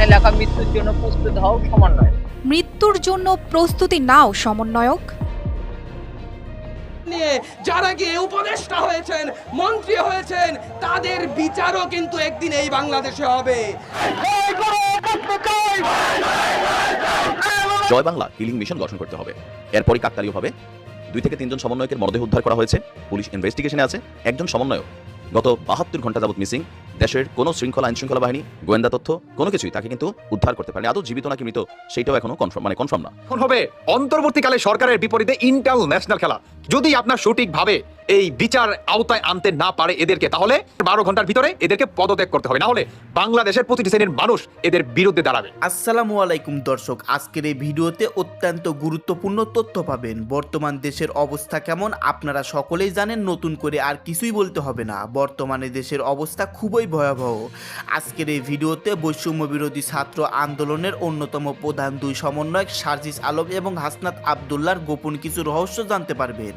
এখানে লেখা মৃত্যুর জন্য প্রস্তুত হও সমন্বয় মৃত্যুর জন্য প্রস্তুতি নাও সমন্বয়ক। নিয়ে যারা গিয়ে উপদেষ্টা হয়েছেন মন্ত্রী হয়েছেন তাদের বিচারও কিন্তু একদিন এই বাংলাদেশে হবে। জয় বাংলা কিলিং মিশন গঠন করতে হবে। এরপরই কাকতালীয়ভাবে দুই থেকে তিনজন সমন্বয়কের মরদেহ উদ্ধার করা হয়েছে। পুলিশ ইনভেস্টিগেশনে আছে। একজন সমন্বয়ক। গত বাহাত্তর ঘণ্টা যাবত মিসিং দেশের কোনো শৃঙ্খলা আইন শৃঙ্খলা বাহিনী গোয়েন্দা তথ্য কোনো কিছুই তাকে কিন্তু উদ্ধার করতে পারেনি। আদৌ জীবিত নাকি মৃত সেটাও এখনও কনফার্ম মানে কনফার্ম না। এখন হবে অন্তর্বর্তীকালে সরকারের বিপরীতে ইন্টারন্যাশনাল খেলা। যদি আপনার সঠিকভাবে এই বিচার আওতায় আনতে না পারে এদেরকে তাহলে বারো ঘণ্টার ভিতরে এদেরকে পদত্যাগ করতে হবে। না হলে বাংলাদেশের প্রতিটি শ্রেণির মানুষ এদের বিরুদ্ধে দাঁড়াবে। আসসালামু আলাইকুম দর্শক আজকের এই ভিডিওতে অত্যন্ত গুরুত্বপূর্ণ তথ্য পাবেন। বর্তমান দেশের অবস্থা কেমন আপনারা সকলেই জানেন নতুন করে আর কিছুই বলতে হবে না। বর্তমানে দেশের অবস্থা খুবই ভয়াবহ। আজকের এই ভিডিওতে বৈষম্য বিরোধী ছাত্র আন্দোলনের অন্যতম প্রধান দুই সমন্বয়ক সার্জিস আলম এবং হাসনাত আবদুল্লার গোপন কিছু রহস্য জানতে পারবেন।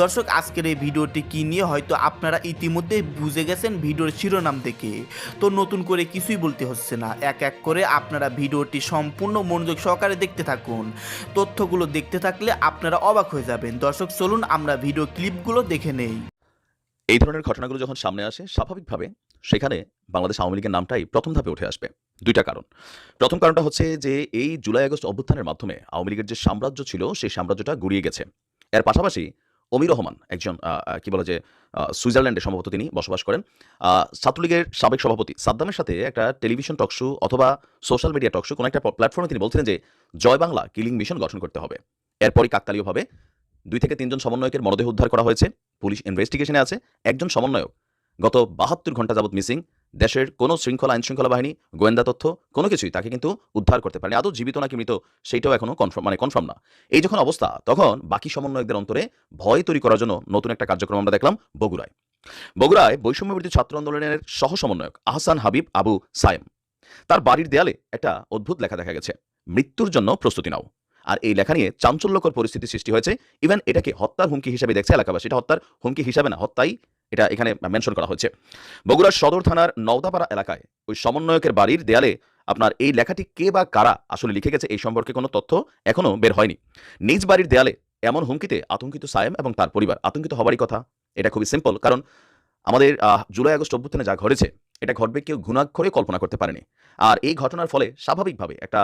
দর্শক, আজকের এই ভিডিওটি কি নিয়ে হয়তো আপনারা ইতিমধ্যে বুঝে গেছেন ভিডিওর শিরোনাম দেখে। তো নতুন করে কিছুই বলতে হচ্ছে না। এক এক করে আপনারা ভিডিওটি সম্পূর্ণ মনোযোগ সহকারে দেখতে থাকুন। তথ্যগুলো দেখতে থাকলে আপনারা অবাক হয়ে যাবেন। দর্শক, চলুন আমরা ভিডিও ক্লিপগুলো দেখে নেই। এই ধরনের ঘটনাগুলো যখন সামনে আসে, স্বাভাবিকভাবে সেখানে বাংলাদেশ আওয়ামী লীগের নামটাই প্রথম ধাপে উঠে আসবে। দুইটা কারণ। প্রথম কারণটা হচ্ছে যে, এই জুলাই আগস্ট অভ্যুত্থানের মাধ্যমে আওয়ামী লীগের যে সাম্রাজ্য ছিল, সেই সাম্রাজ্যটা গুড়িয়ে গেছে। এর পাশাপাশি অমির রহমান একজন কি বলে যে সুইজারল্যান্ডে সম্ভবত তিনি বসবাস করেন ছাত্রলীগের সাবেক সভাপতি সাদ্দামের সাথে একটা টেলিভিশন টকশো অথবা সোশ্যাল মিডিয়া টকশো কোনো একটা প্ল্যাটফর্মে তিনি বলছিলেন যে, জয় বাংলা কিলিং মিশন গঠন করতে হবে। এরপরই কাকতালীয়ভাবে দুই থেকে তিনজন সমন্বয়কের মরদেহ উদ্ধার করা হয়েছে। পুলিশ ইনভেস্টিগেশনে আছে। একজন সমন্বয়ক গত বাহাত্তর ঘণ্টা যাবত মিসিং, দেশের কোনো শৃঙ্খলা আইন শৃঙ্খলা বাহিনী, গোয়েন্দা তথ্য, কোনো কিছুই তাকে কিন্তু উদ্ধার করতে পারেনি। আদৌ জীবিত নাকি মৃত সেটাও এখনও কনফার্ম মানে কনফার্ম না। এই যখন অবস্থা, তখন বাকি সমন্বয়কদের অন্তরে ভয় তৈরি করার জন্য নতুন একটা কার্যক্রম আমরা দেখলাম বগুড়ায়। বগুড়ায় বৈষম্য বিরোধী ছাত্র আন্দোলনের সহ সমন্বয়ক আহসান হাবিব আবু সায়েম। তার বাড়ির দেয়ালে একটা অদ্ভুত লেখা দেখা গেছে, মৃত্যুর জন্য প্রস্তুতি নাও। আর এই লেখা নিয়ে চাঞ্চল্যকর পরিস্থিতি সৃষ্টি হয়েছে। ইভেন এটাকে হত্যার হুমকি হিসেবে দেখছে এলাকাবাসী। এটা হত্যার হুমকি হিসাবে না, হত্যাই এটা এখানে মেনশন করা হয়েছে। বগুড়ার সদর থানার নওদাপাড়া এলাকায় ওই সমন্বয়কের বাড়ির দেয়ালে আপনার এই লেখাটি কে বা কারা আসলে লিখে গেছে এই সম্পর্কে কোনো তথ্য এখনও বের হয়নি। নিজ বাড়ির দেয়ালে এমন হুমকিতে আতঙ্কিত সায়েম এবং তার পরিবার। আতঙ্কিত হবারই কথা। এটা খুবই সিম্পল কারণ আমাদের জুলাই আগস্ট অভ্যুত্থানে যা ঘটেছে এটা ঘটবে কেউ ঘুণাক্ষরে কল্পনা করতে পারেনি। আর এই ঘটনার ফলে স্বাভাবিকভাবে একটা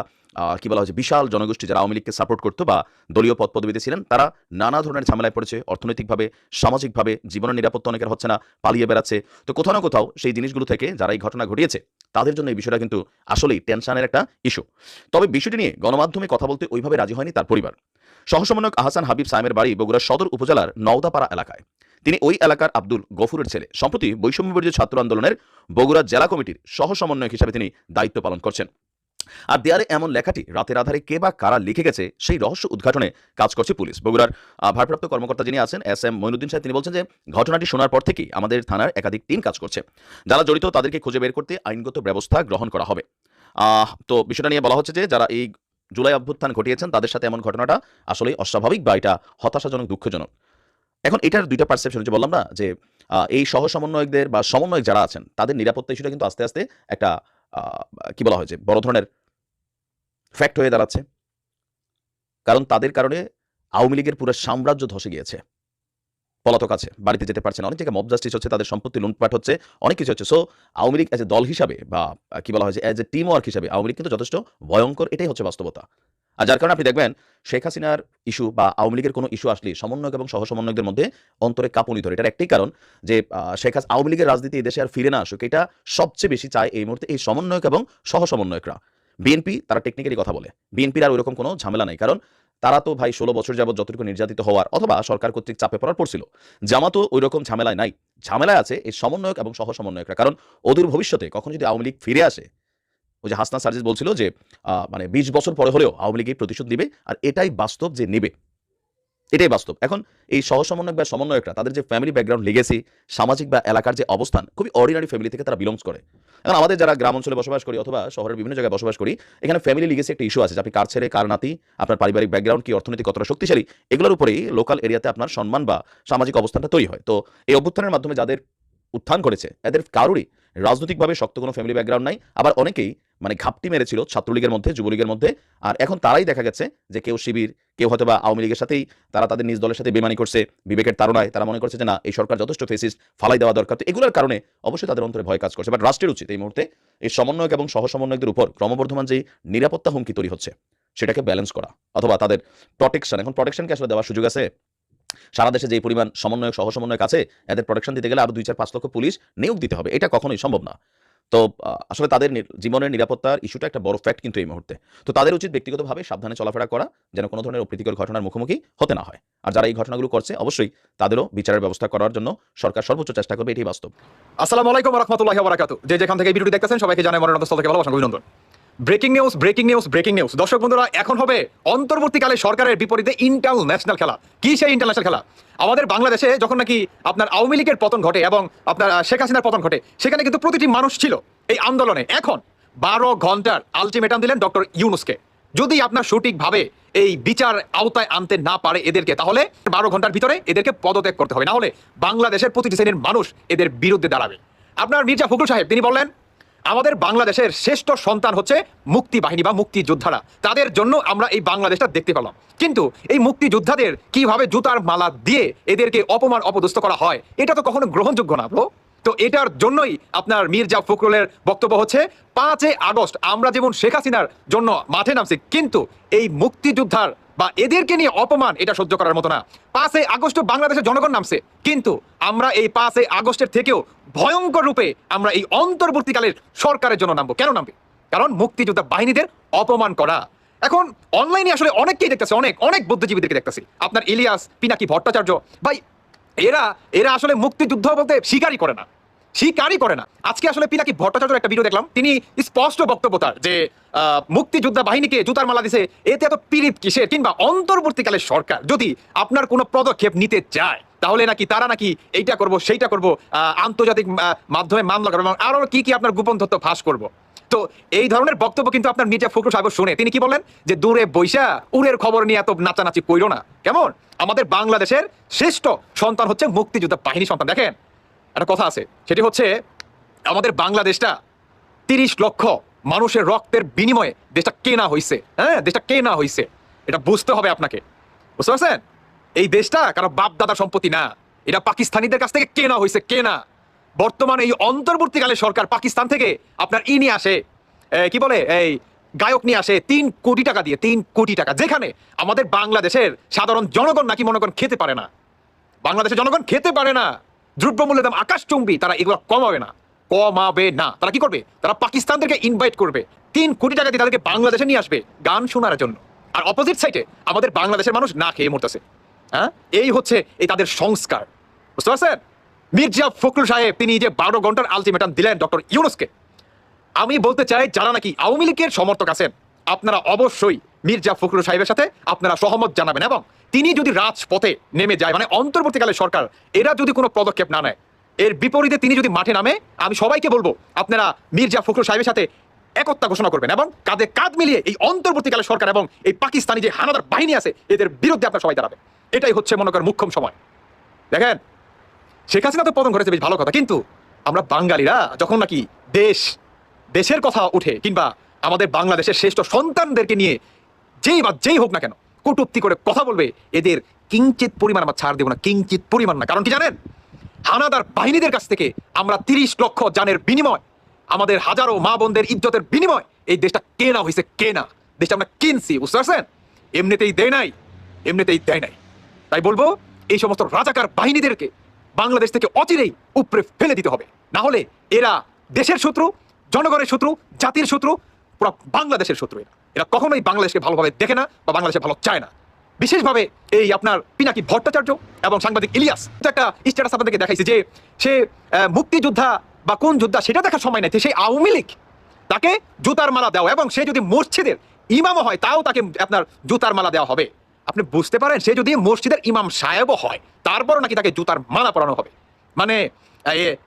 কি বলা হচ্ছে বিশাল জনগোষ্ঠী যারা আওয়ামী লীগকে সাপোর্ট করতো বা দলীয় পদ পদবিতে ছিলেন, তারা নানা ধরনের ঝামেলায় পড়েছে, অর্থনৈতিকভাবে, সামাজিকভাবে, জীবনের নিরাপত্তা অনেকের হচ্ছে না, পালিয়ে বেড়াচ্ছে। তো কোথাও না কোথাও সেই জিনিসগুলো থেকে যারা এই ঘটনা ঘটিয়েছে, তাদের জন্য এই বিষয়টা কিন্তু আসলেই টেনশনের একটা ইস্যু তবে বিষয়টি নিয়ে গণমাধ্যমে কথা বলতে ওইভাবে রাজি হয়নি তার পরিবার। সহসমন্বয়ক আহসান হাবিব সাইমের বাড়ি বগুড়া সদর উপজেলার নওদাপাড়া এলাকায়। তিনি ওই এলাকার আব্দুল গফুরের ছেলে। সম্প্রতি বৈষম্য বিরোধী ছাত্র আন্দোলনের বগুড়া জেলা কমিটির সহ সমন্বয়ক হিসাবে তিনি দায়িত্ব পালন করছেন। আর দেয়ালে এমন লেখাটি রাতের আধারে কে বা কারা লিখে গেছে, সেই রহস্য উদ্ঘাটনে কাজ করছে পুলিশ। বগুড়ার ভারপ্রাপ্ত কর্মকর্তা যিনি আছেন, এস এম মইনুদ্দিন সাহেব, তিনি বলছেন যে, ঘটনাটি শোনার পর থেকেই আমাদের থানার একাধিক টিম কাজ করছে। যারা জড়িত তাদেরকে খুঁজে বের করতে আইনগত ব্যবস্থা গ্রহণ করা হবে। তো বিষয়টা নিয়ে বলা হচ্ছে যে, যারা এই জুলাই অভ্যুত্থান ঘটিয়েছেন, তাদের সাথে এমন ঘটনাটা আসলে অস্বাভাবিক বা এটা হতাশাজনক, দুঃখজনক। এখন এটার দুইটা পারসেপশন যে বললাম না, যে এই সহ সমন্বয়কদের বা সমন্বয়ক যারা আছেন, তাদের নিরাপত্তা ইস্যুটা কিন্তু আস্তে আস্তে একটা কি বলা হয়েছে বড় ধরনের ফ্যাক্ট হয়ে দাঁড়াচ্ছে। কারণ তাদের কারণে আওয়ামী লীগের পুরো সাম্রাজ্য ধসে গিয়েছে। পলাতক আছে, বাড়িতে যেতে পারছে না। অনেক জায়গায় মব জাস্টিস হচ্ছে, তাদের সম্পত্তি লুটপাট হচ্ছে, অনেক কিছু হচ্ছে। So Awami League as a দল হিসাবে বা, কি বলা হয় যে এজ এ টিম ওয়ার্ক হিসাবে আওয়ামী লীগ কিন্তু যথেষ্ট ভয়ঙ্কর, এটাই হচ্ছে বাস্তবতা। আর যার কারণে আপনি দেখবেন, শেখ হাসিনার ইস্যু বা আওয়ামী লীগের কোনো ইস্যু আসলে সমন্বয়ক এবং সহ সমন্বয়কদের মধ্যে অন্তরে কাঁপুনি ধরে। এটার একটাই কারণ যে শেখ হাস, আওয়ামী লীগের রাজনীতি এই দেশে আর ফিরে না আসুক, এটা সবচেয়ে বেশি চায় এই মুহূর্তে এই সমন্বয়ক এবং সহ সমন্বয়করা বিএনপি তারা টেকনিক্যালি কথা বলে। বিএনপির আর ওইরকম কোনো ঝামেলা নাই। কারণ তারা তো ভাই ষোলো বছর যাবত যতটুকু নির্যাতিত হওয়ার অথবা সরকার কর্তৃক চাপে পড়ার পড়ছিল জামাতও ওই রকম ঝামেলায় নাই। ঝামেলায় আছে এই সমন্বয়ক এবং সহ সমন্বয়করা কারণ অদূর ভবিষ্যতে কখন যদি আওয়ামী লীগ ফিরে আসে, ওই যে হাসনা সার্জিস বলছিল যে মানে বিশ বছর পরে হলেও আওয়ামী লীগ প্রতিশোধ নিবে আর এটাই বাস্তব যে নেবে। এটাই বাস্তব। এখন এই সহ সমন্বয়ক বা সমন্বয়করা, তাদের যে ফ্যামিলি ব্যাকগ্রাউন্ড লেগেছি সামাজিক বা এলাকার যে অবস্থান, খুবই অর্ডিনারি ফ্যামিলি থেকে তারা বিলংস করে। এখন আমাদের যারা গ্রাম অঞ্চলে বসবাস করি অথবা শহরের বিভিন্ন জায়গায় বসবাস করি, এখানে ফ্যামিলি লিগেসি একটা ইস্যু আছে আপনি কার ছেলে, কার নাতি, আপনার পারিবারিক ব্যাকগ্রাউন্ড কি অর্থনৈতিক কতটা শক্তিশালী, এগুলোর উপরেই লোকাল এরিয়াতে আপনার সম্মান বা সামাজিক অবস্থানটা তৈরি হয়। তো এই অভ্যুত্থানের মাধ্যমে যাদের উত্থান করেছে, এদের কারোরই রাজনৈতিকভাবে শক্ত কোনো ফ্যামিলি ব্যাকগ্রাউন্ড নাই, আবার অনেকেই মানে ঘাপটি মেরেছিল ছাত্রলীগের মধ্যে, যুবলীগের মধ্যে। আর এখন তারাই দেখা গেছে যে কেউ শিবির, কেউ হয়তো বা আওয়ামী লীগের সাথেই তারা তাদের নিজ দলের সাথে বেমানি করছে, বিবেকের তারণায় তারা মনে করছে যে না, এই সরকার যথেষ্ট ফেসিস্ট, ফালাই দেওয়া দরকার। তো এগুলোর কারণে অবশ্যই তাদের অন্তরে ভয় কাজ করছে। বাট রাষ্ট্রের উচিত এই মুহূর্তে এই সমন্বয়ক এবং সহ সমন্বয়কদের উপর ক্রমবর্ধমান যে নিরাপত্তা হুমকি তৈরি হচ্ছে, সেটাকে ব্যালেন্স করা অথবা তাদের প্রোটেকশন এখন প্রোটেকশনকে আসলে দেওয়ার সুযোগ আছে। সারা দেশে যে পরিমাণ সমন্বয়ক সহ সমন্বয়ক আছে, এদের প্রোটেকশন দিতে গেলে আরও দুই, চার, পাঁচ লক্ষ পুলিশ নিয়োগ দিতে হবে। এটা কখনোই সম্ভব না। তো আসলে তাদের জীবনের নিরাপত্তার ইস্যুটা একটা বড় ফ্যাক্ট কিন্তু এই মুহূর্তে। তো তাদের উচিত ব্যক্তিগতভাবে সাবধানে চলাফেরা করা, যেন কোনো ধরনের অপ্রীতিকর ঘটনার মুখোমুখি হতে না হয়। আর যারা এই ঘটনাগুলো করছে, অবশ্যই তাদেরও বিচারের ব্যবস্থা করার জন্য সরকার সর্বোচ্চ চেষ্টা করবে এটি বাস্তব। আসসালামু আলাইকুম রহমতুল্লাহ বরাকাত যে যেখান থেকে ভিডিওটি দেখতেছেন, সবাইকে জানাই মনে অন্তঃস্থল থেকে ভালোবাসা, অভিনন্দন। Breaking news breaking news breaking news দর্শক বন্ধুরা, এখন হবে অন্তর্বর্তীকালে সরকারের বিপরীতে ইন্টারন্যাশনাল খেলা। কি সেই ইন্টারন্যাশনাল খেলা? আমাদের বাংলাদেশে যখন নাকি আপনার আওয়ামী লীগের পতন ঘটে এবং আপনার শেখ হাসিনার পতন ঘটে, সেখানে কিন্তু প্রতিটি মানুষ ছিল এই আন্দোলনে। এখন বারো ঘণ্টার আলটিমেটাম দিলেন ডক্টর ইউনুসকে। যদি আপনার সঠিকভাবে এই বিচার আওতায় আনতে না পারে এদেরকে, তাহলে বারো ঘণ্টার ভিতরে এদেরকে পদত্যাগ করতে হবে। না হলে বাংলাদেশের প্রতিটি শ্রেণির মানুষ এদের বিরুদ্ধে দাঁড়াবে। আপনার মির্জা ফখরুল সাহেব, তিনি বললেন আমাদের বাংলাদেশের শ্রেষ্ঠ সন্তান হচ্ছে মুক্তি বাহিনী বা মুক্তিযোদ্ধারা। তাদের জন্য আমরা এই বাংলাদেশটা দেখতে পেলাম। কিন্তু এই মুক্তিযোদ্ধাদের কীভাবে জুতার মালা দিয়ে এদেরকে অপমান অপদস্থ করা হয়, এটা তো কখনো গ্রহণযোগ্য না ব্রো। তো এটার জন্যই আপনার মির্জা ফখরুলের বক্তব্য হচ্ছে, পাঁচই আগস্ট আমরা যেমন শেখ হাসিনার জন্য মাঠে নামছি, কিন্তু এই মুক্তিযোদ্ধার বা এদেরকে নিয়ে অপমান এটা সহ্য করার মতো না। পাঁচই আগস্ট বাংলাদেশের জনগণ নামছে, কিন্তু আমরা এই পাঁচই আগস্টের থেকেও ভয়ঙ্কর রূপে আমরা এই অন্তর্বর্তীকালের সরকারের জন্য নামবো। কেন নামবে? কারণ মুক্তিযোদ্ধা বাহিনীদের অপমান করা। এখন অনলাইনে আসলে অনেককেই দেখতেছে, অনেক অনেক বুদ্ধিজীবীদেরকে দেখতেছি। আপনার ইলিয়াস, পিনাকি ভট্টাচার্য, ভাই, এরা এরা আসলে মুক্তিযুদ্ধ বলতে স্বীকারই করে না। স্বীকারই করে না। আজকে আসলে পিনাকি ভট্টাচার্যের একটা ভিডিও দেখলাম। তিনি স্পষ্ট বক্তব্য তার যে মুক্তিযোদ্ধা বাহিনীকে জুতার মালা দিছে, এতে এত পীড়িত কিসের? কিংবা অন্তর্বর্তীকালে সরকার যদি আপনার কোনো পদক্ষেপ নিতে চায়, তাহলে নাকি তারা নাকি এইটা করব, সেইটা করব আন্তর্জাতিক মাধ্যমে মামলা করব এবং আরও কি কি আপনার গোপন তথ্য ফাঁস করব। তো এই ধরনের বক্তব্য কিন্তু আপনার মির্জা ফখরুল সাহেব শুনে। তিনি কি বলেন যে দূরে বৈশা উড়ের খবর নিয়ে এত নাচানাচি কইরো না। কেমন? আমাদের বাংলাদেশের শ্রেষ্ঠ সন্তান হচ্ছে মুক্তিযোদ্ধা বাহিনী সন্তান। দেখেন একটা কথা আছে, সেটি হচ্ছে আমাদের বাংলাদেশটা তিরিশ লক্ষ মানুষের রক্তের বিনিময়ে দেশটা কেনা হয়েছে হ্যাঁ দেশটা কেনা হয়েছে এটা বুঝতে হবে আপনাকে। বুঝতে পারছেন? এই দেশটা কারও বাপ দাদার সম্পত্তি না। এটা পাকিস্তানিদের কাছ থেকে কেনা হয়েছে কেনা। বর্তমানে এই অন্তর্বর্তীকালে সরকার পাকিস্তান থেকে আপনার ই নিয়ে আসে কি বলে, এই গায়ক নিয়ে আসে তিন কোটি টাকা দিয়ে, তিন কোটি টাকা। যেখানে আমাদের বাংলাদেশের সাধারণ জনগণ নাকি মনে করেন খেতে পারে না। বাংলাদেশের জনগণ খেতে পারে না। দ্রব্যমূল্যের দাম আকাশ চুম্বি, তারা এগুলো কমাবে না। কমাবে না। তারা কি করবে? তারা পাকিস্তানদেরকে ইনভাইট করবে। তিন কোটি টাকা দিয়ে তাদেরকে বাংলাদেশে নিয়ে আসবে গান শোনার জন্য। আর অপোজিট সাইডে আমাদের বাংলাদেশের মানুষ না খেয়ে মরতেছে। হ্যাঁ? এই হচ্ছে এই তাদের সংস্কার। বুঝতে পারছেন? মির্জা ফখরুল সাহেব, তিনি যে বারো ঘণ্টার আলটিমেটাম দিলেন ডক্টর ইউনুসকে। আমি বলতে চাই, যারা নাকি আওয়ামী লীগের সমর্থক আছেন, আপনারা অবশ্যই মির্জা ফখরুল সাহেবের সাথে আপনারা সহমত জানাবেন এবং তিনি যদি রাজপথে নেমে যায় মানে অন্তর্বর্তীকালে সরকার, এরা যদি কোনো পদক্ষেপ না নেয়, এর বিপরীতে তিনি যদি মাঠে নামে, আমি সবাইকে বলব, আপনারা মির্জা ফখরুল সাহেবের সাথে একতা ঘোষণা করবেন এবং কাঁধে কাঁধ মিলিয়ে এই অন্তর্বর্তীকালে সরকার এবং এই পাকিস্তানি যে হানাদার বাহিনী আছে, এদের বিরুদ্ধে আপনারা সবাই দাঁড়াবে এটাই হচ্ছে মনে করেন মুখ্যম সময়। দেখেন, শেখ হাসিনা তো পতন ঘটেছে, বেশ ভালো কথা। কিন্তু আমরা বাঙালিরা যখন নাকি দেশ, দেশের কথা উঠে কিংবা আমাদের বাংলাদেশের শ্রেষ্ঠ সন্তানদেরকে নিয়ে যেই বা যেই হোক না কেন কটূক্তি করে কথা বলবে, এদের কিঞ্চিত পরিমাণ আমরা ছাড় দেবো না, কিঞ্চিত পরিমাণ না। কারণ কি জানেন? হানাদার বাহিনীদের কাছ থেকে আমরা তিরিশ লক্ষ জানের বিনিময়, আমাদের হাজারো মা বোনদের ইজ্জতের বিনিময় এই দেশটা কেনা হয়েছে, কেনা। দেশটা আমরা কিনছি, বুঝতে পারছেন? এমনিতেই দেয় নাই, এমনিতেই দেয় নাই। তাই বলব, এই সমস্ত রাজাকার বাহিনীদেরকে বাংলাদেশ থেকে অচিরেই উপরে ফেলে দিতে হবে। না হলে এরা দেশের শত্রু, জনগণের শত্রু, জাতির শত্রু, পুরো বাংলাদেশের শত্রু এরা। এরা কখনোই বাংলাদেশকে ভালোভাবে দেখে না বা বাংলাদেশে ভালো চায় না। বিশেষভাবে এই আপনার পিনাকি ভট্টাচার্য এবং সাংবাদিক ইলিয়াস একটা স্ট্যাটাস আপনাদেরকে দেখাইছে যে সে মুক্তিযোদ্ধা বা কোন যোদ্ধা সেটা দেখার সময় নেই সেই আওয়ামী লীগ, তাকে জুতার মালা দেওয়া এবং সে যদি মসজিদের ইমামও হয়, তাও তাকে আপনার জুতার মালা দেওয়া হবে। আপনি বুঝতে পারেন, সে যদি মসজিদের ইমাম সাহেবও হয়, তারপরও নাকি তাকে জুতার মালা পরানো হবে। মানে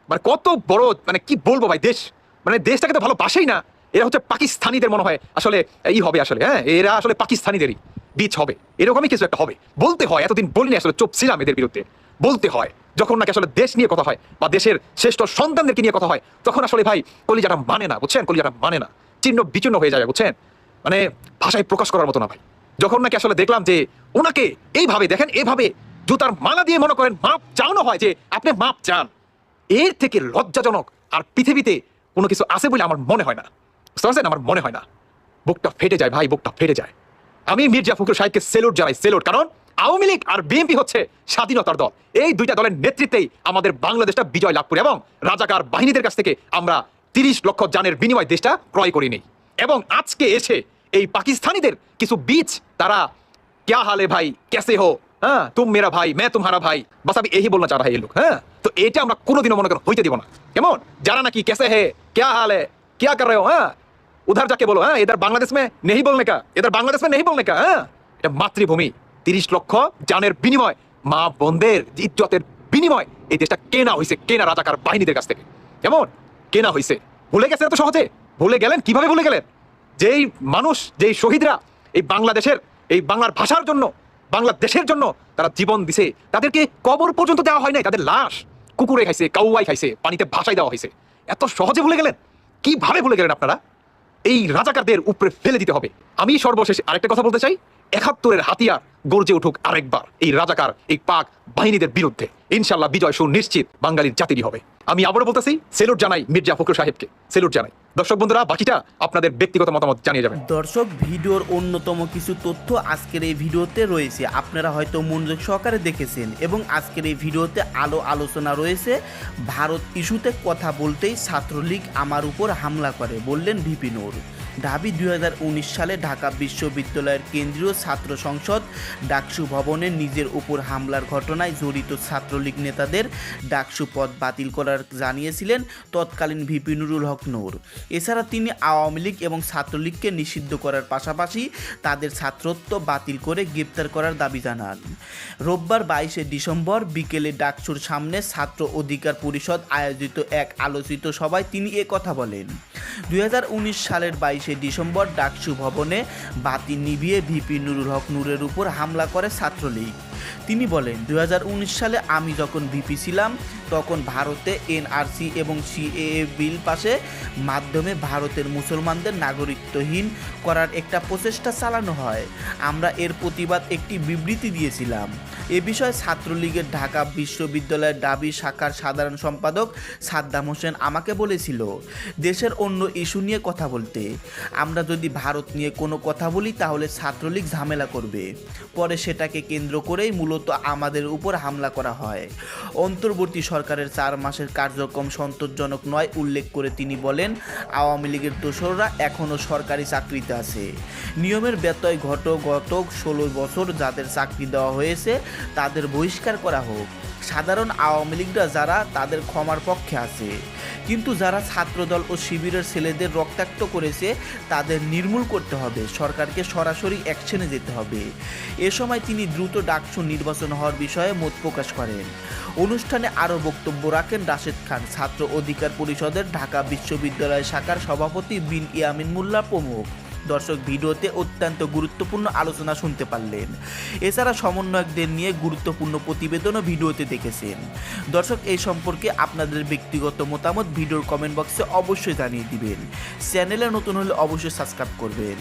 মানে কত বড় মানে কি বলব ভাই, দেশ মানে দেশটাকে তো ভালোবাসেই না এরা হচ্ছে পাকিস্তানিদের মনে হয় আসলে ই হবে আসলে হ্যাঁ এরা আসলে পাকিস্তানিদেরই বীজ হবে, এরকমই কিছু একটা হবে। বলতে হয়, এতদিন বলিনি আসলে, চুপ ছিলাম এদের বিরুদ্ধে। বলতে হয়, যখন নাকি আসলে দেশ নিয়ে কথা হয় বা দেশের শ্রেষ্ঠ সন্তানদেরকে নিয়ে কথা হয়, তখন আসলে ভাই কলিজাটা মানে না, বুঝছেন? কলিজাটা মানে না। চিহ্ন বিচ্ছিন্ন হয়ে যায়, বুঝছেন? মানে ভাষায় প্রকাশ করার মতো না ভাই। যখন নাকি আসলে দেখলাম যে ওনাকে এইভাবে, দেখেন, এইভাবে জুতার মালা দিয়ে মনে করেন মাপ চাওয়ানো হয় যে আপনি মাপ চান। এর থেকে লজ্জাজনক আর পৃথিবীতে কোনো কিছু আছে বলে আমার মনে হয় না। সরসেন আমার মনে হয় না। বুকটা ফেটে যায় ভাই, বুকটা ফেটে যায়। আমি মির্জা ফখরুল সাহেবকে সেলুট জানাই, সেলুট। কারণ আওয়ামী লীগ আর বিএনপি হচ্ছে স্বাধীনতার দল। এই দুইটা দলের নেতৃত্বেই আমাদের বাংলাদেশটা বিজয় লাভ করে এবং রাজাকার বাহিনীদের কাছ থেকে আমরা তিরিশ লক্ষ যানের বিনিময় দেশটা ক্রয় করে নেই। এবং আজকে এসে এই পাকিস্তানিদের কিছু বীজ তারা, ক্যা হালে ভাই? ক্যাসে হো? হ্যাঁ? তুম মেরা ভাই? মে তুমহারা ভাই? বাস আমি এই বলনা চা এই লোক হ্যাঁ? তো এটা আমরা কোনোদিনও মনে করো হইতে দিব না। কেমন? যারা নাকি ক্যাসে হে, ক্যা হালে ক্যা কর রে হ্যাঁ? उधर जाके बोलो হ্যাঁ इधर बांग्लादेश में नहीं बोलने का इधर बांग्लादेश में नहीं बोलने का হ্যাঁ এটা মাতৃভূমি তিরিশ লক্ষ জানের বিনিময় মা বোনদের ইজ্জতের বিনিময় এই দেশটা কেনা হয়েছে কেনা রাজাকার বাহিনীদের কাছ থেকে কেমন কেনা হয়েছে ভুলে গেছে এত সহজে ভুলে গেলেন কিভাবে ভুলে গেলেন যেই মানুষ যেই শহীদরা এই বাংলাদেশের এই বাংলার ভাষার জন্য বাংলাদেশের জন্য তারা জীবন দিছে তাদেরকে কবর পর্যন্ত দেওয়া হয় নাই তাদের লাশ কুকুরে খাইছে কাউয়াই খাইছে পানিতে ভাসাই দেওয়া হয়েছে এত সহজে ভুলে গেলেন কিভাবে ভুলে গেলেন আপনারা এই রাজাকারদের উপরে ফেলে দিতে হবে। আমি সর্বশেষ আরেকটা কথা বলতে চাই। একাত্তরের হাতিয়ার গর্জে উঠুক আরেকবার। এই রাজাকার, এই পাক বাহিনীদের বিরুদ্ধে। ইনশাল্লাহ বিজয় সুনিশ্চিত বাঙালির জাতিরই হবে। আমি আবারও বলতেছি, সেলুট জানাই মির্জা ফখরুল সাহেবকে। সেলুট জানাই। দর্শক বন্ধুরা, বাকিটা আপনাদের ব্যক্তিগত মতামত জানিয়ে যাবেন। দর্শক, ভিডিওর অন্যতম কিছু তথ্য আজকের এই ভিডিওতে রয়েছে। আপনারা হয়তো মনোযোগ সহকারে দেখেছেন এবং আজকের এই ভিডিওতে আলো আলোচনা রয়েছে। ভারত ইস্যুতে কথা বলতেই ছাত্রলীগ আমার উপর হামলা করে, বললেন ভিপি নূর। ঢাবি দুই সালে ঢাকা বিশ্ববিদ্যালয়ের কেন্দ্রীয় ছাত্র সংসদ ডাকসু ভবনে নিজের উপর হামলার ঘটনায় জড়িত ছাত্রলীগ নেতাদের ডাকসু পদ বাতিল করার জানিয়েছিলেন তৎকালীন ভিপি নুরুল হক নূর। এছাড়া তিনি আওয়ামী লীগ এবং ছাত্রলীগকে নিষিদ্ধ করার পাশাপাশি তাদের ছাত্রত্ব বাতিল করে গ্রেপ্তার করার দাবি জানান। রোববার বাইশে ডিসেম্বর বিকেলে ডাকসুর সামনে ছাত্র অধিকার পরিষদ আয়োজিত এক আলোচিত সভায় তিনি এ কথা বলেন। দুই হাজার উনিশ সালের বাইশে ডিসেম্বর ডাকসু ভবনে বাতি নিভিয়ে ভিপি নুরুল হক নূরের উপর হামলা করে ছাত্রলীগ। তিনি বলেন দু হাজার উনিশ সালে আমি যখন ভিপি ছিলাম, তখন ভারতে এনআরসি এবং সিএএ বিল পাশে মাধ্যমে ভারতের মুসলমানদের নাগরিকত্বহীন করার একটা প্রচেষ্টা চালানো হয়। আমরা এর প্রতিবাদ একটি বিবৃতি দিয়েছিলাম। এ বিষয়ে ছাত্রলীগের ঢাকা বিশ্ববিদ্যালয়ের দাবি শাখার সাধারণ সম্পাদক সাদ্দাম হোসেন আমাকে বলেছিল, দেশের অন্য ইস্যু নিয়ে কথা বলতে। আমরা যদি ভারত নিয়ে কোনো কথা বলি, তাহলে ছাত্রলীগ ঝামেলা করবে। পরে সেটাকে কেন্দ্র করেই মূলত আমাদের উপর হামলা করা হয়। অন্তর্বর্তী সরকারের চার মাসের কার্যক্রম সন্তোষজনক নয়, উল্লেখ করে তিনি বলেন, আওয়ামী লীগের দোসররা এখনও সরকারি চাকরিতে আছে। নিয়মের ব্যত্যয় ঘট গত ষোলো বছর যাদের চাকরি দেওয়া হয়েছে তাদের বহিষ্কার করা হোক। সাধারণ আওয়ামী লীগরা যারা, তাদের ক্ষমার পক্ষে আছে। কিন্তু যারা ছাত্রদল ও শিবিরের ছেলেদের রক্তাক্ত করেছে, তাদের নির্মূল করতে হবে। সরকারকে সরাসরি অ্যাকশনে যেতে হবে। এ সময় তিনি দ্রুত ডাকসু নির্বাচন হওয়ার বিষয়ে মত প্রকাশ করেন। অনুষ্ঠানে আরও বক্তব্য রাখেন রাশেদ খান, ছাত্র অধিকার পরিষদের ঢাকা বিশ্ববিদ্যালয় শাখার সভাপতি বিন ইয়ামিন মোল্লা প্রমুখ। দর্শক ভিডিওতে অত্যন্ত গুরুত্বপূর্ণ আলোচনা শুনতে পারলেন। এছাড়া সমন্বয়কদের নিয়ে গুরুত্বপূর্ণ প্রতিবেদনও ভিডিওতে দেখেছেন। দর্শক, এই সম্পর্কে আপনাদের ব্যক্তিগত মতামত ভিডিওর কমেন্ট বক্সে অবশ্যই জানিয়ে দিবেন। চ্যানেলে নতুন হলে অবশ্যই সাবস্ক্রাইব করবেন।